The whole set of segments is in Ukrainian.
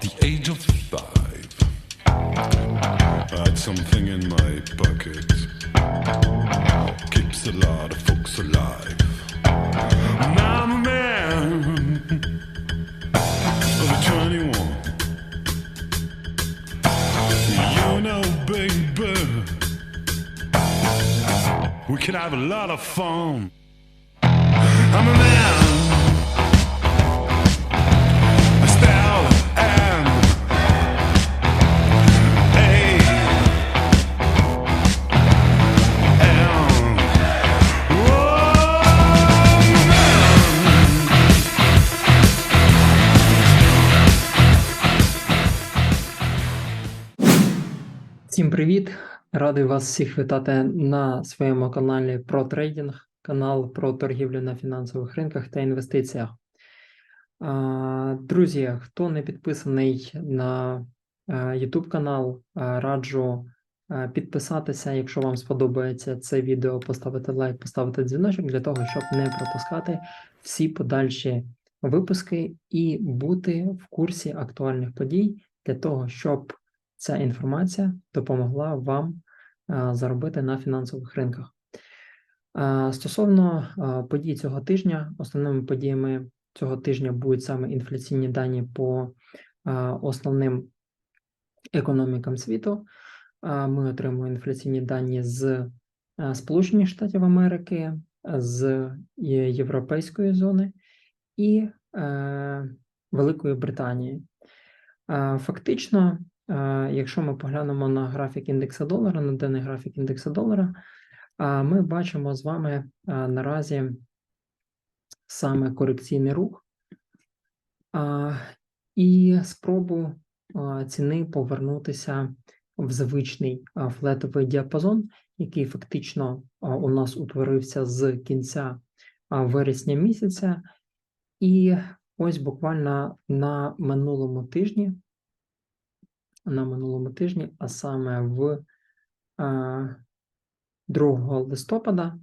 the age of five, I had something in my pocket. Keeps a lot of folks alive. Now I'm a man of 21. You know, baby, we can have a lot of fun. Привіт! Радий вас всіх вітати на своєму каналі про трейдинг, канал про торгівлю на фінансових ринках та інвестиціях. Друзі, хто не підписаний на е, YouTube канал, е, раджу е, підписатися, якщо вам сподобається це відео, поставити лайк, поставити дзвіночок для того, щоб не пропускати всі подальші випуски і бути в курсі актуальних подій для того, щоб ця інформація допомогла вам заробити на фінансових ринках. Стосовно подій цього тижня, основними подіями цього тижня будуть саме інфляційні дані по основним економікам світу. Ми отримуємо інфляційні дані з Сполучених Штатів Америки, з Європейської зони і е, Великої Британії. Е, Фактично, е, якщо ми поглянемо на графік індекса долара, на денний графік індекса долара, ми бачимо з вами наразі саме корекційний рух і спробу ціни повернутися в звичний флетовий діапазон, який фактично у нас утворився з кінця вересня місяця. І ось буквально на минулому тижні на минулому тижні, а саме в 2 листопада.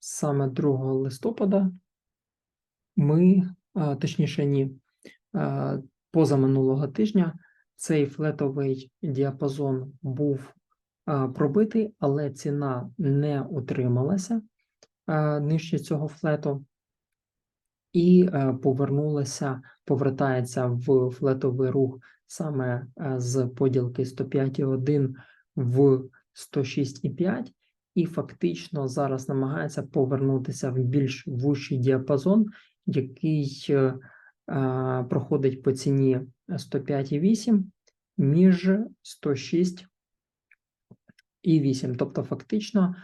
Саме 2 листопада ми, точніше, ні, а, позаминулого тижня цей флетовий діапазон був пробитий, але ціна не утрималася нижче цього флету і е, повернулася, повертається в флетовий рух саме е, з поділки 105,1 в 106,5, і фактично зараз намагається повернутися в більш вущий діапазон, який е, проходить по ціні 105,8 між 106 і 8. Тобто, фактично,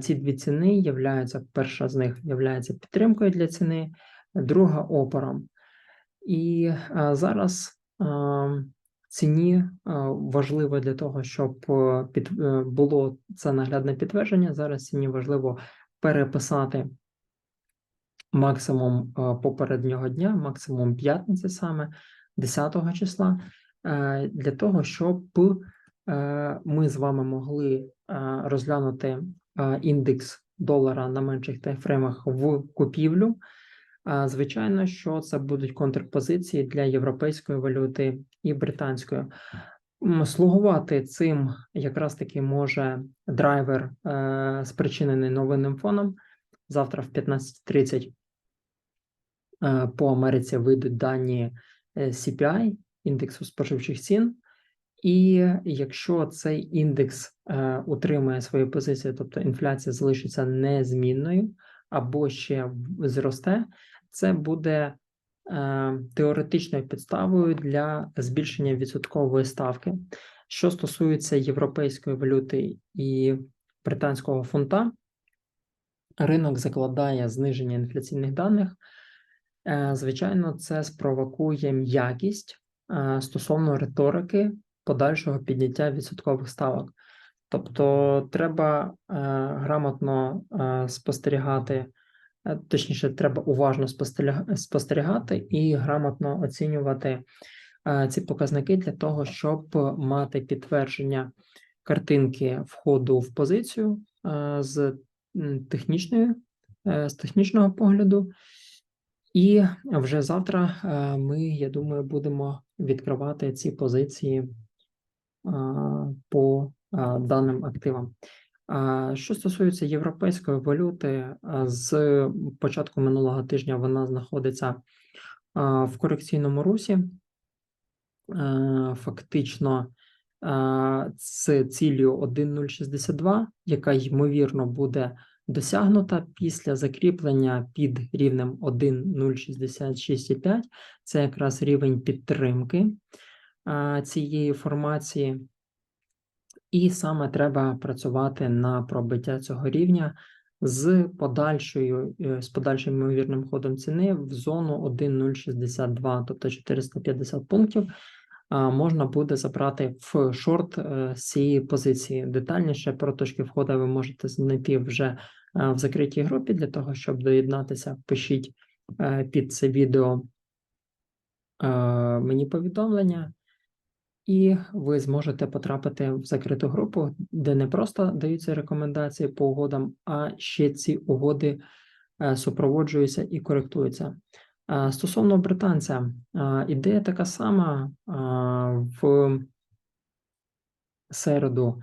ці дві ціни являються, перша з них являється підтримкою для ціни, друга опором. І е, зараз е, ціні е, важливо для того, щоб під, було це наглядне підтвердження. Зараз ціні важливо переписати максимум попереднього дня, максимум п'ятниці саме 10 числа, для того, щоб ми з вами могли розглянути індекс долара на менших таймфреймах в купівлю. Звичайно, що це будуть контрпозиції для європейської валюти і британської. Слугувати цим якраз таки може драйвер, е, спричинений новинним фоном. Завтра в 15.30 е, по Америці вийдуть дані е, CPI, індексу споживчих цін. І якщо цей індекс утримує свою позицію, тобто інфляція залишиться незмінною або ще зросте, це буде е, теоретичною підставою для збільшення відсоткової ставки. Що стосується європейської валюти і британського фунта, ринок закладає зниження інфляційних даних. Е, Звичайно, це спровокує м'якість е, стосовно риторики подальшого підняття відсоткових ставок. Тобто, треба грамотно спостерігати, точніше, треба уважно спостерігати і грамотно оцінювати е, ці показники для того, щоб мати підтвердження картинки входу в позицію е, з технічної, е, з технічного погляду. І вже завтра е, ми, я думаю, будемо відкривати ці позиції по даним активам. Що стосується європейської валюти, з початку минулого тижня вона знаходиться в корекційному русі. Фактично з ціллю 1.062, яка ймовірно буде досягнута після закріплення під рівнем 1.066,5. Це якраз рівень підтримки цієї формації. І саме треба працювати на пробиття цього рівня з подальшою, е, з подальшим ймовірним ходом ціни в зону 1.062, тобто 450 пунктів, можна буде забрати в шорт е, з цієї позиції. Детальніше про точки входу ви можете знайти вже е, в закритій групі. Для того, щоб доєднатися, пишіть під це відео мені повідомлення. І ви зможете потрапити в закриту групу, де не просто даються рекомендації по угодам, а ще ці угоди е, супроводжуються і коректуються. Е, Стосовно британця, е, ідея така сама в середу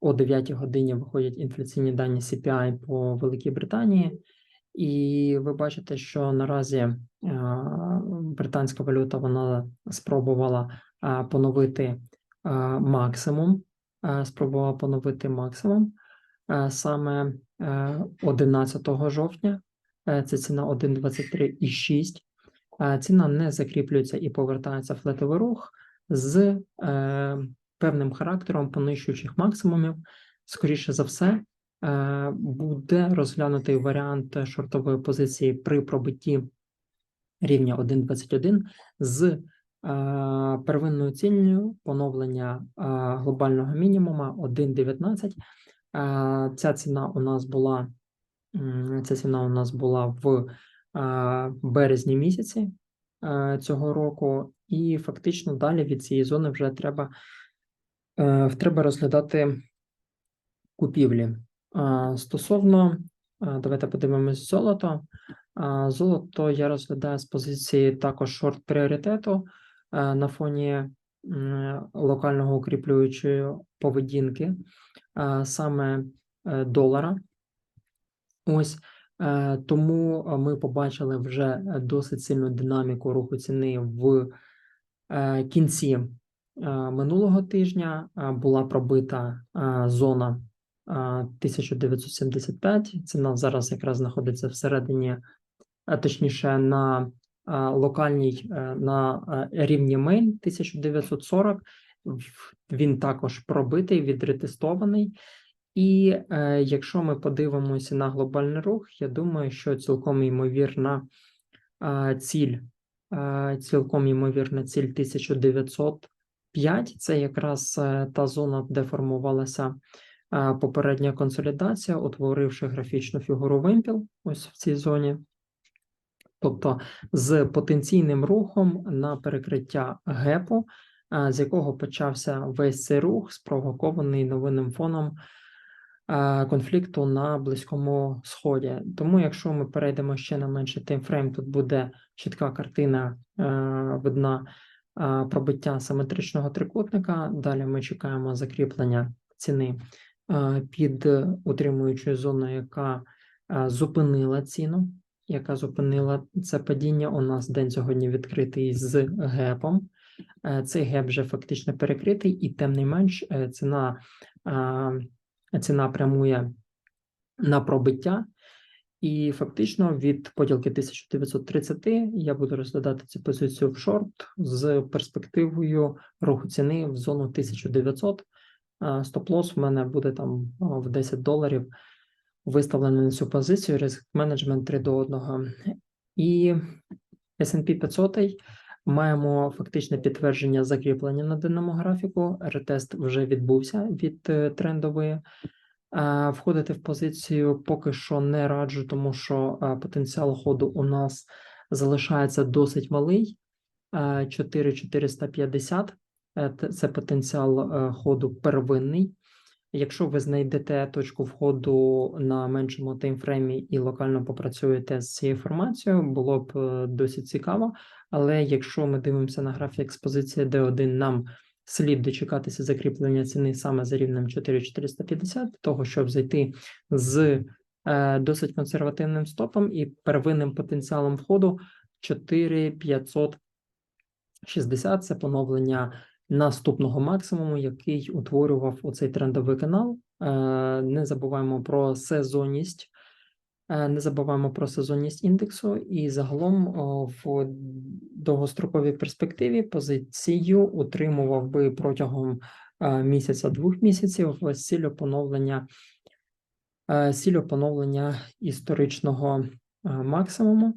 о 9 годині виходять інфляційні дані CPI по Великій Британії, і ви бачите, що наразі британська валюта вона спробувала поновити е, максимум, е, спробувала поновити максимум е, саме е, 11 жовтня. Е, Це ціна 1.23,6. Е, Ціна не закріплюється і повертається флетовий рух з е, певним характером понищуючих максимумів. Скоріше за все, е, буде розглянутий варіант шортової позиції при пробитті рівня 1.21 з е, первинною ціллю поновлення е, глобального мінімума 1.19. Е, Ця ціна у нас була ця ціна у нас була в е, березні місяці е, цього року, і фактично далі від цієї зони вже треба, е, треба розглядати купівлі. Стосовно, давайте подивимось золото. Золото я розглядаю з позиції також шорт пріоритету на фоні локального укріплюючої поведінки, саме е, долара. Ось е, тому е, ми побачили вже е, досить сильну динаміку руху ціни в е, кінці е, минулого тижня. Е, Була пробита е, зона е, 1975. Ціна зараз якраз знаходиться всередині, точніше на е, локальній е, на е, рівні мейн 1940. В- Він також пробитий, відретестований. І е, якщо ми подивимося на глобальний рух, я думаю, що цілком ймовірна е, ціль, е, цілком ймовірна ціль 1905 – це якраз е, та зона, де формувалася е, попередня консолідація, утворивши графічну фігуру вимпіл ось в цій зоні. Тобто з потенційним рухом на перекриття гепу, е, з якого почався весь цей рух, спровокований новинним фоном е, конфлікту на Близькому Сході. Тому, якщо ми перейдемо ще на менший таймфрейм, тут буде чітка картина е, видна пробиття симетричного трикутника. Далі ми чекаємо закріплення ціни під утримуючою зоною, яка зупинила ціну. Яка зупинила це падіння? У нас день сьогодні відкритий з гепом. Е, Цей геп вже фактично перекритий, і тим не менш е, ціна, ціна прямує на пробиття. І фактично від поділки 1930 я буду розглядати цю позицію в шорт з перспективою руху ціни в зону 1900. Е, Стоп-лосс в мене буде там в 10 доларів виставлений на цю позицію, ризик менеджмент 3 до 1. І S&P 500 маємо фактичне підтвердження закріплення на даному графіку. Ретест вже відбувся від е, трендової. Входити в позицію поки що не раджу, тому що потенціал ходу у нас залишається досить малий. Е, 4450 Е, це потенціал е, ходу первинний. Якщо ви знайдете точку входу на меншому таймфреймі і локально попрацюєте з цією інформацією, було б е, досить цікаво. Але якщо ми дивимося на графік експозиції D1, нам слід дочекатися закріплення ціни саме за рівнем 4450, для того, щоб зайти з е, досить консервативним стопом і первинним потенціалом входу 4560 – це поновлення наступного максимуму, який утворював оцей трендовий канал. Е, Не забуваємо про сезонність. Е, Не забуваємо про сезонність індексу, і загалом в довгостроковій перспективі позицію утримував би протягом е, місяця-двох місяців з ціллю поновлення, е, поновлення історичного е, максимуму,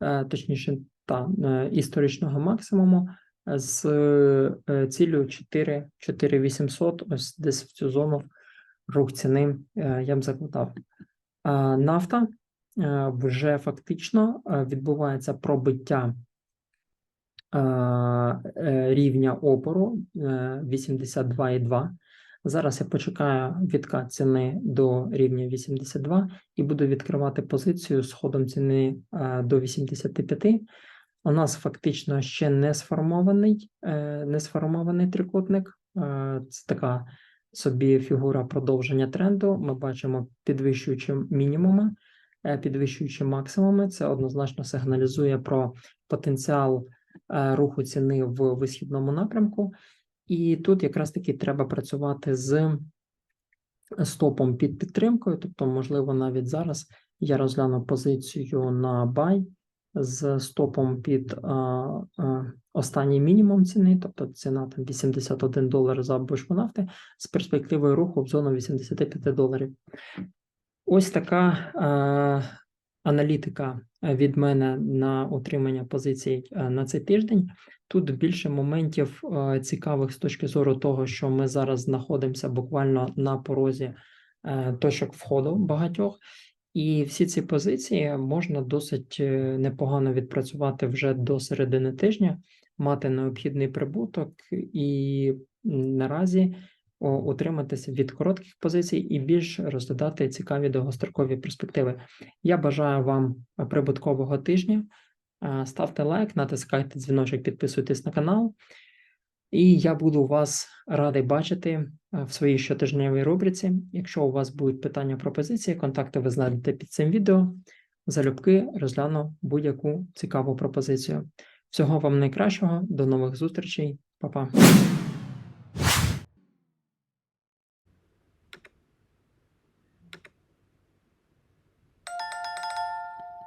е, точніше, та, е, історичного максимуму з е, ціллю 4, 4800, ось десь в цю зону рух ціни е, я б закладав. Нафта е, вже фактично е, відбувається пробиття е, е, рівня опору е, 82,2. Зараз я почекаю відкат ціни до рівня 82 і буду відкривати позицію з ходом ціни е, до 85. У нас фактично ще не сформований, е, не сформований трикутник. Е, Це така собі фігура продовження тренду. Ми бачимо підвищуючи мінімуми, е, підвищуючи максимуми. Це однозначно сигналізує про потенціал руху ціни в висхідному напрямку. І тут якраз таки треба працювати з стопом під підтримкою. Тобто, можливо, навіть зараз я розгляну позицію на buy з стопом під а, а, останній мінімум ціни, тобто ціна там 81 долар за бочку нафти з перспективою руху в зону 85 доларів. Ось така а, аналітика від мене на отримання позицій на цей тиждень. Тут більше моментів а, цікавих з точки зору того, що ми зараз знаходимося буквально на порозі е, точок входу багатьох. І всі ці позиції можна досить е, непогано відпрацювати вже до середини тижня, мати необхідний прибуток і наразі утриматися від коротких позицій і більш розглядати цікаві довгострокові перспективи. Я бажаю вам прибуткового тижня. Е, Ставте лайк, натискайте дзвіночок, підписуйтесь на канал. І я буду вас радий бачити е, в своїй щотижневій рубриці. Якщо у вас будуть питання пропозиції, контакти ви знайдете під цим відео. Залюбки розгляну будь-яку цікаву пропозицію. Всього вам найкращого, до нових зустрічей, Па-па.